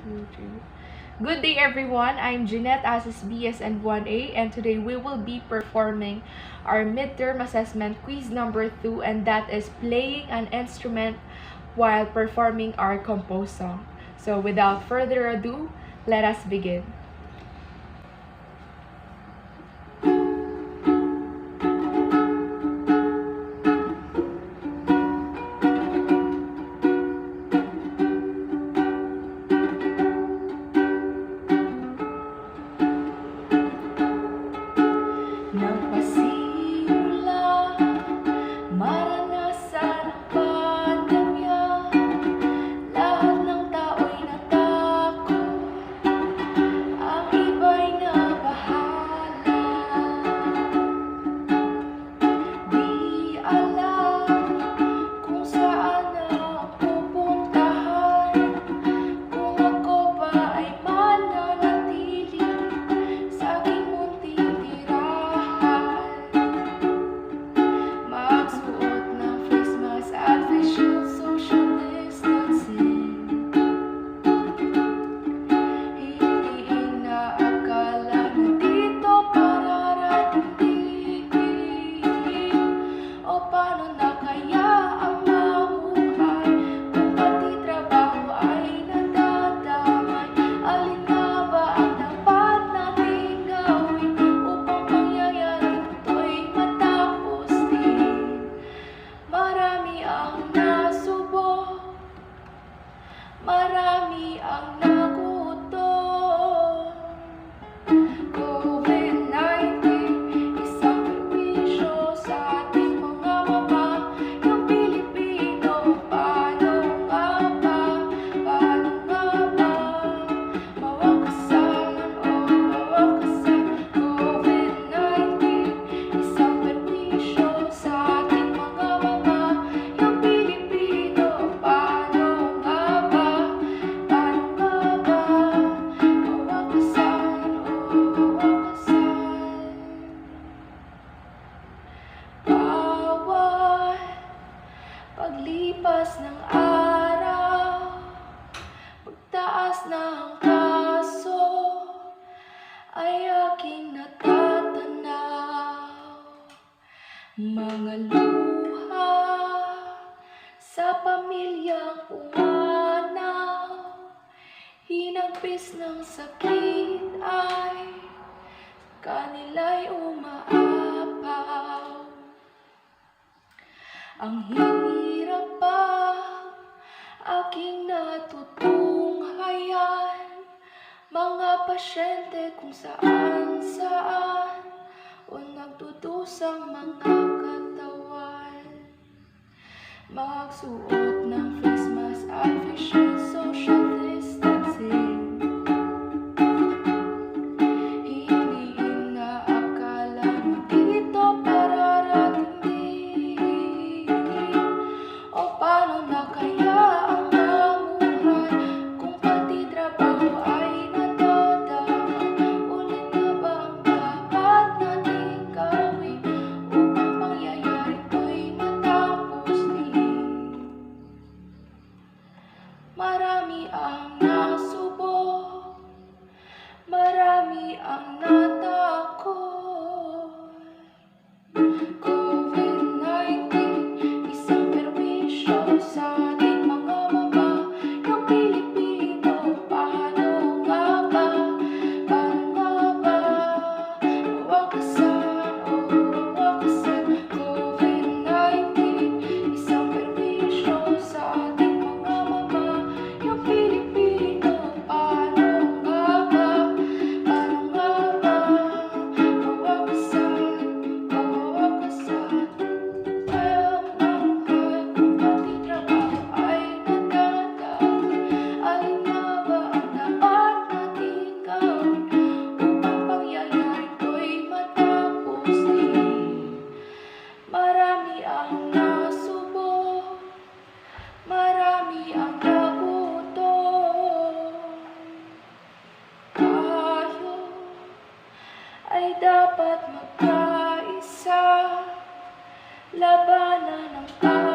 Good day everyone, I'm Jeanette Asis BSN1A and today we will be performing our midterm assessment quiz number 2 and that is playing an instrument while performing our composed song. So without further ado, let us begin. paglipas ng araw, pagtaas na ang kaso, ay aking natatanaw. Mga luha sa pamilyang umanaw, hinagpis ng sakit ay kanila'y umaapaw. Ang hindi aking natutunghayan. Mga pasyente kung saan saan O nagdudusang mga katawan. Magsuot ng face mask at facial Marami ang nasubo. Marami ang natako labanan ng tao.